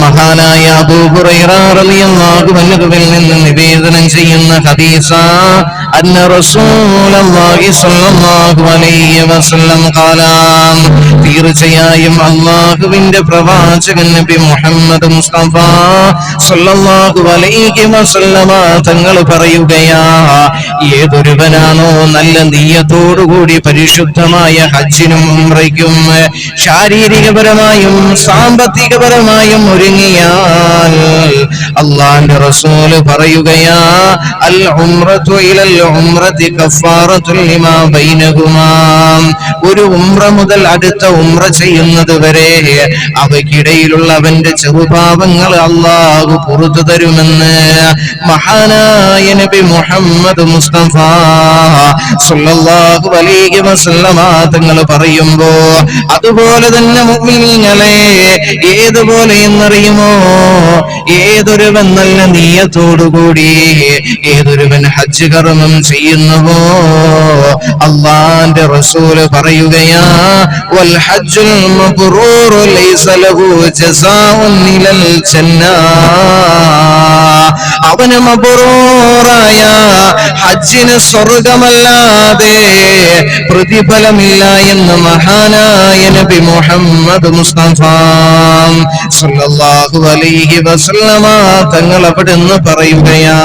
മഹാനായ അബൂ ഹുറൈറ റളിയല്ലാഹു അൻഹുവിൽ നിന്ന് നിവേദനം ചെയ്യുന്ന ഹദീസ അന്ന റസൂലുള്ളാഹി സ്വല്ലല്ലാഹു അലൈഹി വസല്ലം قال തീർച്ചയായും അള്ളാഹുവിന്റെ പ്രവാചകൻ നബി മുഹമ്മദ് മുസ്തഫ സ്വല്ലല്ലാഹു അലൈഹി വസല്ലമ തങ്ങൾ പറയുകയാ ഏതൊരുവനാണോ നല്ല നീയത്തോടുകൂടി പരിശുദ്ധമായ ഹജ്ജിനും ഉംറയ്ക്കും ശാരീരികപരമായും സാമ്പത്തികപരമായും ഒരുങ്ങിയാൽ അള്ളാന്റെ റസൂൽ പറയുകയാ അൽ ഉംറത്തു ഇലൽ ഒരു ഉംറ മുതൽ അടുത്ത ഉംറ ചെയ്യുന്നത് വരെ അവയ്ക്കിടയിലുള്ള അവന്റെ ചെറുഭാവങ്ങൾ അള്ളാഹു പുറത്തു തരുമെന്ന് മഹാനായ നബി മുഹമ്മദ് മുസ്തഫ സല്ലല്ലാഹു അലൈഹി വസല്ലമ തങ്ങൾ പറയുമ്പോ അതുപോലെ തന്നെ മുഅ്മിനീങ്ങളെ ഏതുപോലെ എന്നറിയുമോ? ഏതൊരുവൻ നല്ല നീയത്തോടുകൂടി. ഏതൊരുവൻ ഹജ്ജ് കർമ്മം ചെയ്യുന്നുവോ? അള്ളാന്റെ റസൂൽ പറയുകയാ വൽ ഹജ്ജുൽ അവന് ഹജ്ജിന് സ്വർഗമല്ലാതെ പ്രതിഫലമില്ല എന്ന് മഹാനായ നബി മുഹമ്മദ് മുസ്തഫ. സല്ലല്ലാഹു അലൈഹി വസല്ലമ തങ്ങൾ അവിടുന്ന് പറയുകയാ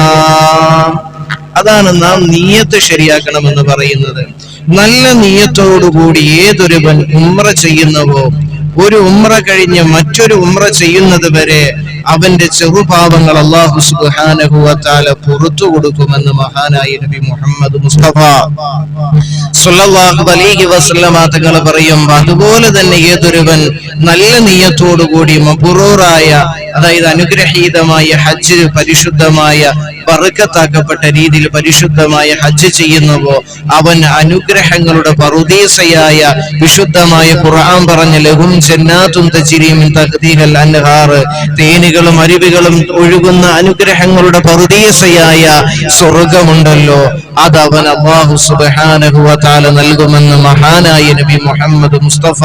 അതാണ് നാം നീയത്ത് ശരിയാക്കണമെന്ന് പറയുന്നത്. നല്ല നീയത്തോടുകൂടി ഏതൊരുവൻ ഉമ്ര ചെയ്യുന്നവോ ഒരു ഉമ്ര കഴിഞ്ഞ് മറ്റൊരു ഉമ്ര ചെയ്യുന്നത് വരെ അവന്റെ ചെറുപാവങ്ങൾ അള്ളാഹു സുബ്ഹാനഹു വതആല പുറത്തു കൊടുക്കുമെന്ന് മഹാനായ നബി മുഹമ്മദ് മുസ്തഫ. അലൈഹി തങ്ങൾ പറയും അതുപോലെ തന്നെ ഏതൊരുവൻ നല്ല നീയത്തോടുകൂടി മബുറൂറായ അതായത് അനുഗ്രഹീതമായ ഹജ്ജ് പരിശുദ്ധമായ ബർക്കത്താക്കപ്പെട്ട രീതിയിൽ പരിശുദ്ധമായ ഹജ്ജ് ചെയ്യുന്നുവോ? അവൻ അനുഗ്രഹങ്ങളുടെ പറുദീസയായ വിശുദ്ധമായ ഖുർആൻ പറഞ്ഞ ലഹും ജന്നാത്തും തജ്രീമിൻ തഹ്തീഹൽ അൻഹാർ. തേനുകളും അരുവികളും ഒഴുകുന്ന അനുഗ്രഹങ്ങളുടെ പറുദീസയായ സ്വർഗമുണ്ടല്ലോ അത് അവൻ അള്ളാഹു സുബ്ഹാനഹു വതആല നൽകുമെന്ന് മഹാനായ നബി മുഹമ്മദ് മുസ്തഫ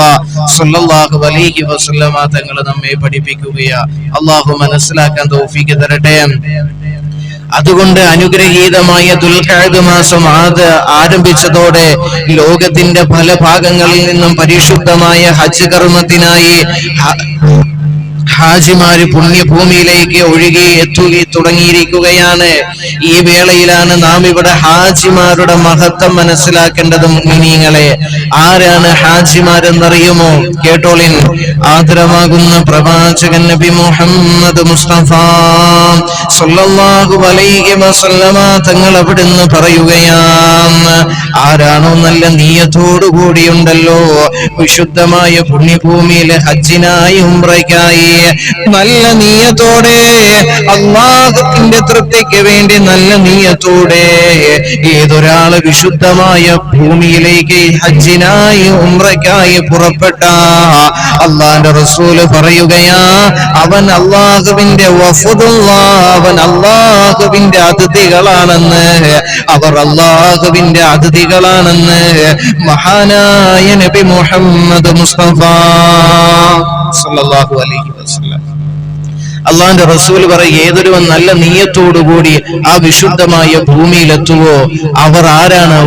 സല്ലല്ലാഹു അലൈഹി വസല്ലമ തങ്ങൾ നമ്മെ പഠിപ്പിക്കുകയാ. അള്ളാഹു മനസ്സിലാക്കാൻ തൗഫീക്ക് തരട്ടെ. അതുകൊണ്ട് അനുഗ്രഹീതമായ ദുൽഖാദ് മാസം ആദ് ആരംഭിച്ചതോടെ ലോകത്തിന്റെ പല ഭാഗങ്ങളിൽ നിന്നും പരിശുദ്ധമായ ഹജ്ജ് കർമ്മത്തിനായി ഹാജിമാര് പുണ്യഭൂമിയിലേക്ക് ഒഴുകി എത്തുക തുടങ്ങിയിരിക്കുകയാണ്. ഈ വേളയിലാണ് നാം ഇവിടെ ഹാജിമാരുടെ മഹത്വം മനസ്സിലാക്കേണ്ടത് മുനിങ്ങളെ ആരാണ് ഹാജിമാരെന്നറിയുമോ? കേട്ടോളിൻ. ആദരമാകുന്ന പ്രവാചകൻ നബി മുഹമ്മദ് മുസ്തഫ സല്ലല്ലാഹു അലൈഹി വസല്ലമ തങ്ങൾ അവിടുന്ന് പറയുകയാണ് ആരാണോ നല്ല നീയത്തോടു കൂടിയുണ്ടല്ലോ വിശുദ്ധമായ പുണ്യഭൂമിയിലെ ഹജ്ജിനായി ഉംറയ്ക്കായി. നല്ല നീയത്തോടെ അള്ളാഹത്തിന്റെ തൃപ്തിക്ക് വേണ്ടി നല്ല നീയത്തോടെ ഏതൊരാൾ വിശുദ്ധമായ ഭൂമിയിലേക്ക് ഹജ്ജിനായി ഉമ്രയ്ക്കായി പുറപ്പെട്ട അള്ളാന്റെ റസൂൽ പറയുകയാ അവൻ അള്ളാഹുവിന്റെ അവൻ അള്ളാഹുവിന്റെ അതിഥികളാണെന്ന് അവർ അള്ളാഹുവിന്റെ അതിഥികളാണെന്ന് മഹാനായ നബി മുഹമ്മദ് മുസ്തഫ സല്ലല്ലാഹു അലൈഹി വസല്ലം. അള്ളാന്റെ റസൂൽ പറയും ഏതൊരുവൻ നല്ല നീയത്തോടുകൂടി ആ വിശുദ്ധമായ ഭൂമിയിലെത്തുവോ അവർ ആരാണ്?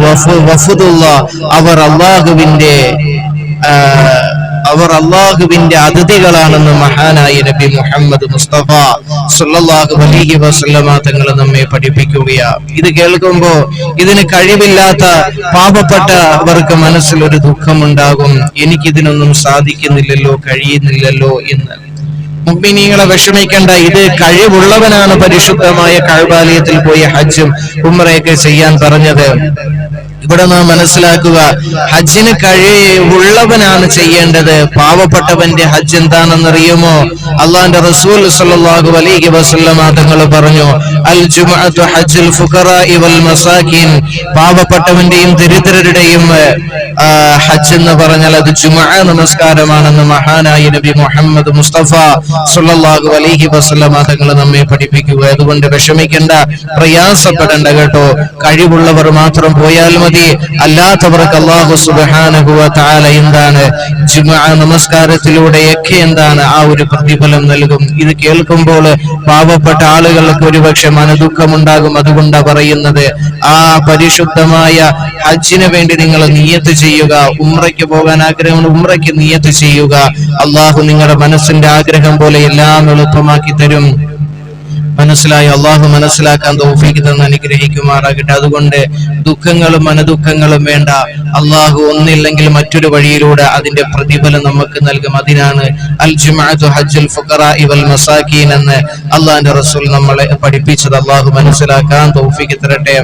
അവർ അള്ളാഹുവിന്റെ അവർ അള്ളാഹുവിന്റെ അതിഥികളാണെന്ന് മഹാനായ നബി മുഹമ്മദ് മുസ്തഫ സല്ലല്ലാഹു അലൈഹി വസല്ലമ തങ്ങൾ നമ്മെ പഠിപ്പിക്കുകയാ. ഇത് കേൾക്കുമ്പോ ഇതിന് കഴിവില്ലാത്ത പാപപ്പെട്ടവർക്ക് മനസ്സിൽ ഒരു ദുഃഖമുണ്ടാകും. എനിക്കിതിനൊന്നും സാധിക്കുന്നില്ലല്ലോ കഴിയുന്നില്ലല്ലോ എന്ന്. മുഗ്മിനീങ്ങളെ വിഷമിക്കേണ്ട ഇത് കഴിവുള്ളവനാണ് പരിശുദ്ധമായ കഴിവാലയത്തിൽ പോയി ഹജ്ജും ഉമ്മറയൊക്കെ ചെയ്യാൻ പറഞ്ഞത്. ഇവിടെ നാം മനസ്സിലാക്കുക ഹജ്ജിന് കഴിവുള്ളവനാണ് ചെയ്യേണ്ടത്. പാവപ്പെട്ടവന്റെ ഹജ്ജ് എന്താണെന്നറിയുമോ? അള്ളാന്റെ റസൂൽ സല്ലല്ലാഹു അലൈഹി വസല്ലമ തങ്ങൾ പറഞ്ഞു അൽ ജുമുഅത്തു ഹജ്ജുൽ ഫുഖറാഇ വൽ പാവപ്പെട്ടവന്റെയും ദരിദ്രരുടെയും ഹജ്ജ് എന്ന് പറഞ്ഞാൽ അത് ജുമുഅ നമസ്കാരമാണെന്ന് മഹാനായ നബി മുഹമ്മദ് മുസ്തഫ സല്ലല്ലാഹു അലൈഹി വസല്ലമ തങ്ങൾ നമ്മെ പഠിപ്പിക്കുക. അതുകൊണ്ട് വിഷമിക്കേണ്ട പ്രയാസപ്പെടേണ്ട കേട്ടോ. കഴിവുള്ളവർ മാത്രം പോയാൽ മതി അല്ലാത്തവർക്ക് അള്ളാഹു സുബാനുഭവ താല എന്താണ്? ജുമാ നമസ്കാരത്തിലൂടെയൊക്കെ എന്താണ് ആ ഒരു പ്രതിഫലം നൽകും? ഇത് കേൾക്കുമ്പോൾ പാവപ്പെട്ട ആളുകൾക്ക് ഒരുപക്ഷെ മനദുഃഖമുണ്ടാകും. അതുകൊണ്ടാ പറയുന്നത് ആ പരിശുദ്ധമായ ഹജ്ജിന് വേണ്ടി നിങ്ങൾ നീയത്ത് ചെയ്യുക ഉമ്രയ്ക്ക് പോകാൻ ആഗ്രഹം ഉമ്രയ്ക്ക് നീയത്ത് ചെയ്യുക. അള്ളാഹു നിങ്ങളുടെ മനസ്സിന്റെ ആഗ്രഹം പോലെ എല്ലാം എളുപ്പമാക്കി തരും. മനസ്സിലായി. അള്ളാഹു മനസ്സിലാക്കാൻ തൗഫീഖ് തന്ന് അനുഗ്രഹിക്കുമാറാകട്ടെ. അതുകൊണ്ട് ദുഃഖങ്ങളും മനദുഃഖങ്ങളും വേണ്ട. അള്ളാഹു ഒന്നില്ലെങ്കിൽ മറ്റൊരു വഴിയിലൂടെ അതിന്റെ പ്രതിഫലം നമുക്ക് നൽകും. അതിനാണ് അൽ ഹജ്ജുൽ എന്ന് അള്ളാഹിന്റെ റസൂൽ നമ്മളെ പഠിപ്പിച്ചത്. അള്ളാഹു മനസ്സിലാക്കാൻ തോഫിക്ക് തരട്ടെ.